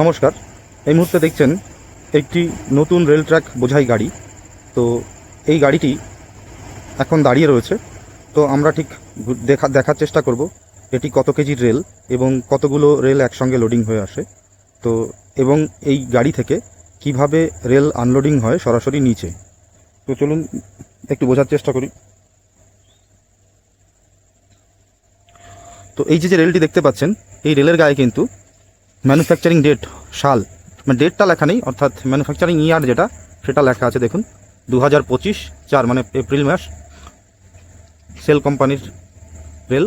নমস্কার। এই মুহূর্তে দেখছেন একটি নতুন রেল ট্র্যাক বোঝাই গাড়ি। তো এই গাড়িটি এখন দাঁড়িয়ে রয়েছে। তো আমরা ঠিক দেখা, দেখার চেষ্টা করব এটি কত কেজির রেল এবং কতগুলো রেল একসঙ্গে লোডিং হয়ে আসে। তো এবং এই গাড়ি থেকে কীভাবে রেল আনলোডিং হয় সরাসরি নিচে। তো চলুন একটু বোঝার চেষ্টা করি। তো এই যে যে রেলটি দেখতে পাচ্ছেন, এই রেলের গায়ে কিন্তু ম্যানুফ্যাকচারিং ডেট সাল। মানে ডেটটা লেখা নেই, অর্থাৎ ম্যানুফ্যাকচারিং ইয়ার যেটা, সেটা লেখা আছে, দেখুন দু হাজার পঁচিশ, চার মানে এপ্রিল মাস সেল কোম্পানির রেল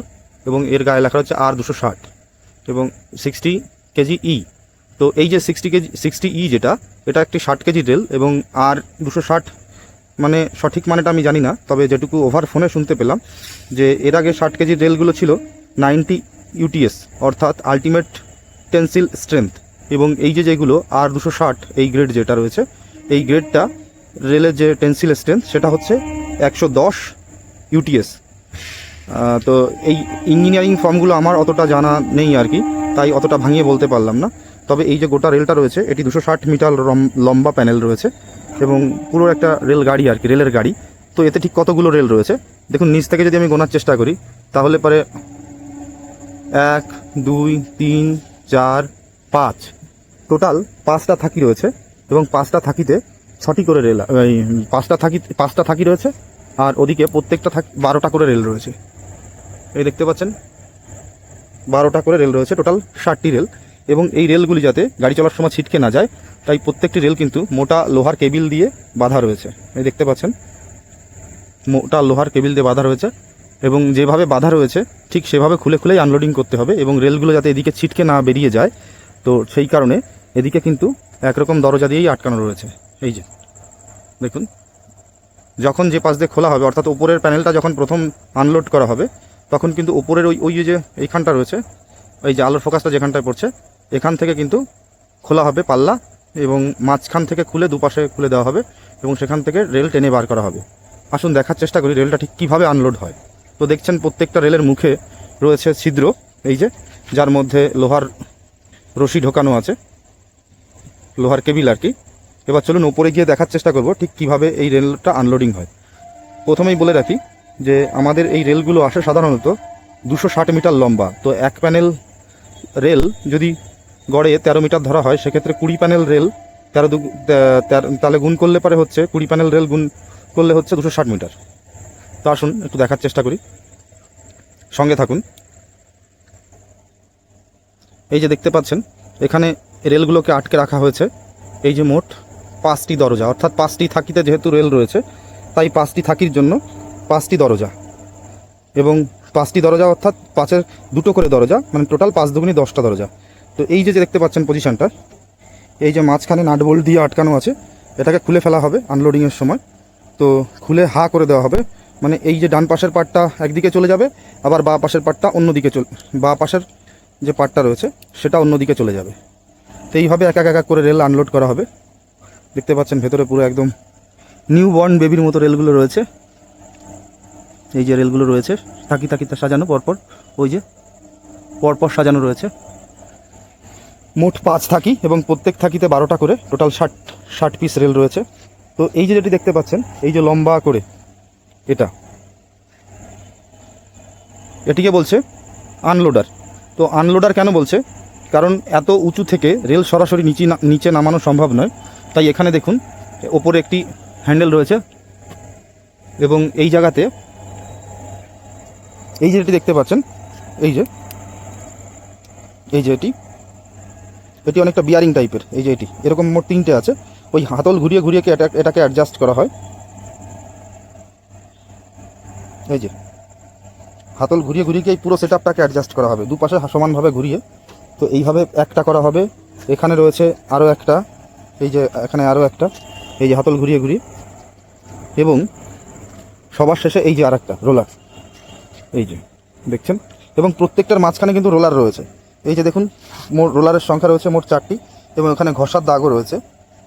এবং এর গায়ে লেখা হচ্ছে আর দুশো ষাট, এবং সিক্সটি কেজি ই তো এই যে সিক্সটি কেজি সিক্সটি ই যেটা, এটা একটি ষাট কেজি রেল এবং আর দুশো ষাট মানে সঠিক মানেটা আমি জানি না, তবে যেটুকু ওভার ফোনে শুনতে পেলাম, যে এর আগে ষাট কেজি রেলগুলো ছিল নাইনটি ইউটিএস অর্থাৎ আলটিমেট টেন্সিল স্ট্রেংথ এবং এই যে যেগুলো আর দুশো ষাট, এই গ্রেড যেটা রয়েছে, এই গ্রেডটা রেলের যে টেন্সিল স্ট্রেংথ সেটা হচ্ছে একশো দশ ইউটিএস তো এই ইঞ্জিনিয়ারিং ফর্মগুলো আমার অতটা জানা নেই আর কি, তাই অতটা ভাঙিয়ে বলতে পারলাম না। তবে এই যে গোটা রেলটা রয়েছে, এটি দুশো ষাট মিটার লম্বা প্যানেল রয়েছে এবং পুরো একটা রেল গাড়ি আর কি রেলের গাড়ি। তো এতে ঠিক কতগুলো রেল রয়েছে? দেখুন, নিচ থেকে যদি আমি গোনার চেষ্টা করি, তাহলে পরে এক, দুই, তিন চার, পাঁচ। টোটাল পাঁচটা থাকি রয়েছে এবং পাঁচটা থাকিতে ছটি করে রেল পাঁচটা থাকি পাঁচটা থাকি রয়েছে আর ওদিকে প্রত্যেকটা থাকি, বারোটা করে রেল রয়েছে। এই দেখতে পাচ্ছেন? বারোটা করে রেল রয়েছে টোটাল ষাটটি রেল এবং এই রেলগুলি যাতে গাড়ি চলার সময় ছিটকে না যায়, তাই প্রত্যেকটি রেল কিন্তু মোটা লোহার কেবিল দিয়ে বাঁধা রয়েছে। এই দেখতে পাচ্ছেন? মোটা লোহার কেবিল দিয়ে বাঁধা রয়েছে। এবং যেভাবে বাধা রয়েছে, ঠিক সেভাবে খুলে খুলেই আনলোডিং করতে হবে এবং রেলগুলো যাতে এদিকে ছিটকে না বেরিয়ে যায়, তো সেই কারণে এদিকে কিন্তু একরকম দরজা দিয়েই আটকানো রয়েছে। এই যে, দেখুন, যখন যে পাশ দিয়ে খোলা হবে, অর্থাৎ উপরের প্যানেলটা যখন প্রথম আনলোড করা হবে, তখন কিন্তু উপরের ওই ওই যে এইখানটা রয়েছে ওই যে আলোর ফোকাসটা যেখানটায় পড়ছে, এখান থেকে কিন্তু খোলা হবে পাল্লা এবং মাঝখান থেকে খুলে দুপাশে খুলে দেওয়া হবে এবং সেখান থেকে রেল টেনে বার করা হবে। আসুন দেখার চেষ্টা করি রেলটা ঠিক কীভাবে আনলোড হয়। তো দেখছেন প্রত্যেকটা রেলের মুখে রয়েছে ছিদ্র, এই যে, যার মধ্যে লোহার রশি ঢোকানো আছে, লোহার কেবিল আর কি। এবার চলুন উপরে গিয়ে দেখার চেষ্টা করব ঠিক কীভাবে এই রেলটা আনলোডিং হয়। প্রথমেই বলে রাখি যে আমাদের এই রেলগুলো আসে সাধারণত দুশো ষাট মিটার লম্বা। তো এক প্যানেল রেল যদি গড়ে তেরো মিটার ধরা হয়, সেক্ষেত্রে কুড়ি প্যানেল রেল তেরো- তাহলে গুণ করলে পারে হচ্ছে কুড়ি প্যানেল রেল গুণ করলে হচ্ছে দুশো ষাট মিটার। তো আসুন, একটু দেখার চেষ্টা করি। সঙ্গে থাকুন। এই যে দেখতে পাচ্ছেন, এখানে রেলগুলোকে আটকে রাখা হয়েছে। এই যে মোট পাঁচটি দরজা, অর্থাৎ পাঁচটি থাকিতে যেহেতু রেল রয়েছে, তাই পাঁচটি থাকির জন্য পাঁচটি দরজা। এবং পাঁচটি দরজা অর্থাৎ পাঁচের দুটো করে দরজা মানে টোটাল পাঁচ দুগুনি দশটা দরজা। তো এই যে দেখতে পাচ্ছেন পজিশনটা এই যে মাঝখানে নাট বোল্ট দিয়ে আটকানো আছে, এটাকে খুলে ফেলা হবে আনলোডিংয়ের সময়। তো খুলে হা করে দেওয়া হবে। মানে এই যে ডান পাশের পার্টটা একদিকে চলে যাবে, আবার বা পাশের পার্টটা অন্যদিকে চলে, বা পাশের যে পার্টটা রয়েছে সেটা অন্যদিকে চলে যাবে। তো এইভাবে এক এক এক এক করে রেল আনলোড করা হবে। দেখতে পাচ্ছেন ভেতরে পুরো একদম নিউ বর্ন বেবির মতো রেলগুলো রয়েছে। এই যে রেলগুলো রয়েছে, থাকি থাকি তা সাজানো পরপর, ওই যে পরপর সাজানো রয়েছে। মোট পাঁচ থাকি এবং প্রত্যেক থাকিতে বারোটা করে, টোটাল ষাট ষাট পিস রেল রয়েছে। তো এই যে যেটি দেখতে পাচ্ছেন, এই যে লম্বা করে এটা। এটিকে বলছে আনলোডার। তো আনলোডার কেন বলছে? কারণ এত উঁচু থেকে রেল সরাসরি নিচে নিচে নামানো সম্ভব নয়। তাই এখানে দেখুন, ওপরে একটি হ্যান্ডেল রয়েছে এবং এই জায়গাতে এই যে এটি দেখতে পাচ্ছেন, এই যে এই যে এটি এটি অনেকটা বিয়ারিং টাইপের এই যে এটি। এরকম মোট তিনটে আছে। ওই হাতল ঘুরিয়ে ঘুরিয়ে এটা এটাকে অ্যাডজাস্ট করা হয়? এই যে, হাতল ঘুরিয়ে ঘুরিয়ে এই পুরো সেট আপটাকে অ্যাডজাস্ট করা হবে। দুপাশে সমানভাবে ঘুরিয়ে, তো এইভাবে একটা করা হবে। এখানে রয়েছে আরও একটা, এই যে এখানে আরও একটা, এই যে হাতল ঘুরিয়ে ঘুরিয়ে। এবং সবার শেষে এই যে আর একটা রোলার এই যে, দেখছেন? এবং প্রত্যেকটার মাঝখানে কিন্তু রোলার রয়েছে। এই যে দেখুন, মোট রোলারের সংখ্যা রয়েছে মোট চারটি, এবং ওখানে ঘষার দাগও রয়েছে।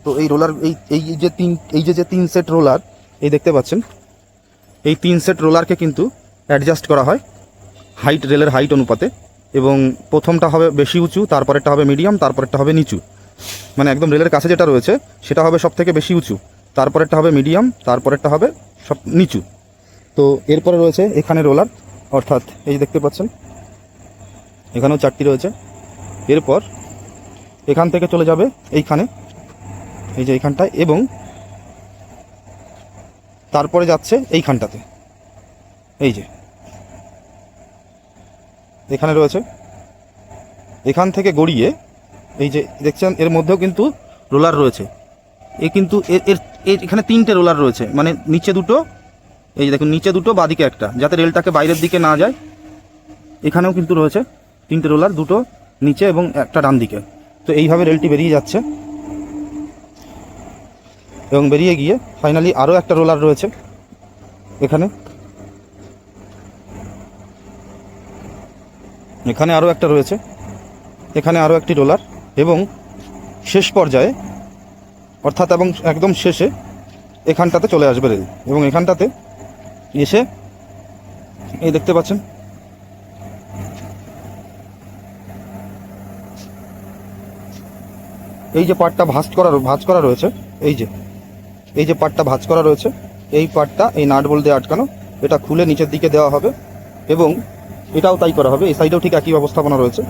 তো এই রোলার এই এই যে তিন, এই যে যে তিন সেট রোলার এই দেখতে পাচ্ছেন? এই তিন সেট রোলারকে কিন্তু অ্যাডজাস্ট করা হয় হাইট রেলের হাইট অনুপাতে এবং প্রথমটা হবে বেশি উঁচু, তারপরেরটা হবে মিডিয়াম তারপরেরটা হবে নিচু। মানে একদম রেলের কাছে যেটা রয়েছে, সেটা হবে সব থেকে বেশি উঁচু। তারপরেরটা হবে মিডিয়াম তারপরেরটা হবে সব নিচু। তো এরপরে রয়েছে এখানে রোলার, অর্থাৎ এই যে দেখতে পাচ্ছেন, এখানেও চারটি রয়েছে। এরপর এখান থেকে চলে যাবে এইখানে, এই যে এইখানটায় এবং তারপরে যাচ্ছে এইখানটাতে। এই যে। এখানে রয়েছে। এখান থেকে গড়িয়ে, এই যে দেখছেন, এর মধ্যেও কিন্তু রোলার রয়েছে। এ কিন্তু এর এর এখানে তিনটে রোলার রয়েছে। মানে নিচে দুটো, এই যে দেখুন, নিচে দুটো, বাদিকে একটা, যাতে রেলটাকে বাইরের দিকে না যায়। এখানেও কিন্তু রয়েছে তিনটে রোলার, দুটো নিচে এবং একটা ডান দিকে। তো এইভাবে রেলটি বেরিয়ে যাচ্ছে। এবং বেরিয়ে গিয়ে ফাইনালি আরও একটা রোলার রয়েছে এখানে। এখানে আরও একটা রয়েছে। এখানে আরও একটি রোলার এবং শেষ পর্যায়ে অর্থাৎ এবং একদম শেষে এখানটাতে চলে আসবে রেল এবং এখানটাতে এসে এই দেখতে পাচ্ছেন। এই যে পার্টটা ভাঁজ করা ভাঁজ করা রয়েছে, এই যে। এই যে পার্টটা ভাঁজ করা রয়েছে, এই পার্টটা এই নাট বল দিয়ে আটকানো, এটা খুলে নিচের দিকে দেওয়া হবে এবং এটাও তাই করা হবে, এই সাইডেও ঠিক একই ব্যবস্থাপনা রয়েছে,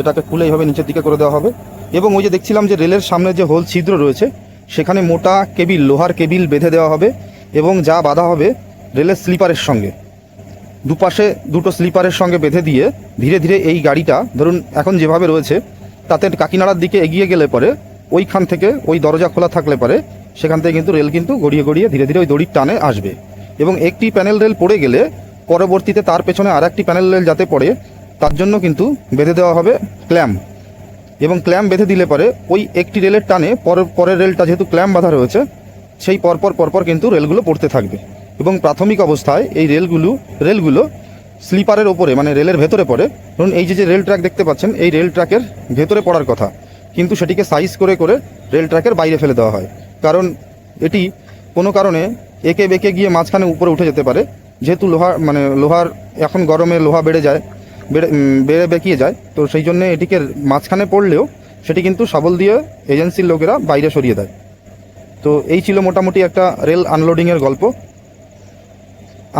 এটাকে খুলে এইভাবে নিচের দিকে করে দেওয়া হবে এবং ওই যে দেখছিলাম যে রেলের সামনে যে হোল ছিদ্র রয়েছে, সেখানে মোটা কেবিল, লোহার কেবিল বেঁধে দেওয়া হবে এবং যা বাঁধা হবে রেলের স্লিপারের সঙ্গে। দুপাশে দুটো স্লিপারের সঙ্গে বেঁধে দিয়ে ধীরে ধীরে এই গাড়িটা, ধরুন এখন যেভাবে রয়েছে, তাতে কাকিনাড়ার দিকে এগিয়ে গেলে পরে ওইখান থেকে ওই দরজা খোলা থাকলে পরে সেখান থেকে কিন্তু রেল কিন্তু গড়িয়ে গড়িয়ে ধীরে ধীরে ওই দড়ির টানে আসবে। এবং একটি প্যানেল রেল পড়ে গেলে পরবর্তীতে তার পেছনে আর একটি প্যানেল রেল যাতে পড়ে, তার জন্য কিন্তু বেঁধে দেওয়া হবে ক্ল্যাম্প। এবং ক্ল্যাম্প বেঁধে দিলে পরে ওই একটি রেলের টানে পরের পরের রেলটা যেহেতু ক্ল্যাম্প বাঁধা রয়েছে, সেই পরপর পরপর কিন্তু রেলগুলো পড়তে থাকবে। এবং প্রাথমিক অবস্থায় এই রেলগুলো রেলগুলো স্লিপারের ওপরে মানে রেলের ভেতরে পড়ে। ধরুন এই যে যে রেল ট্র্যাক দেখতে পাচ্ছেন, এই রেল ট্র্যাকের ভেতরে পড়ার কথা। কিন্তু সেটিকে সাইজ করে করে রেল ট্র্যাকের বাইরে ফেলে দেওয়া হয়। কারণ এটি কোনো কারণে একে বেঁকে গিয়ে মাঝখানে উপরে উঠে যেতে পারে। যেহেতু লোহার মানে লোহার এখন গরমে লোহা বেড়ে যায়, বেড়ে বেড়ে বেঁকিয়ে যায়, তো সেই জন্য এটিকে মাঝখানে পড়লেও সেটি কিন্তু শাবল দিয়ে এজেন্সির লোকেরা বাইরে সরিয়ে দেয়। তো এই ছিল মোটামুটি একটা রেল আনলোডিংয়ের গল্প।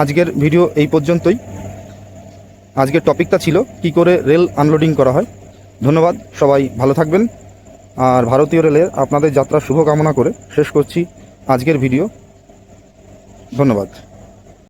আজকের ভিডিও এই পর্যন্তই। আজকের টপিকটা ছিল কি করে রেল আনলোডিং করা হয়। ধন্যবাদ, সবাই ভালো থাকবেন। আর ভারতীয় রেলের আপনাদের যাত্রা শুভকামনা করে শেষ করছি আজকের ভিডিও। ধন্যবাদ।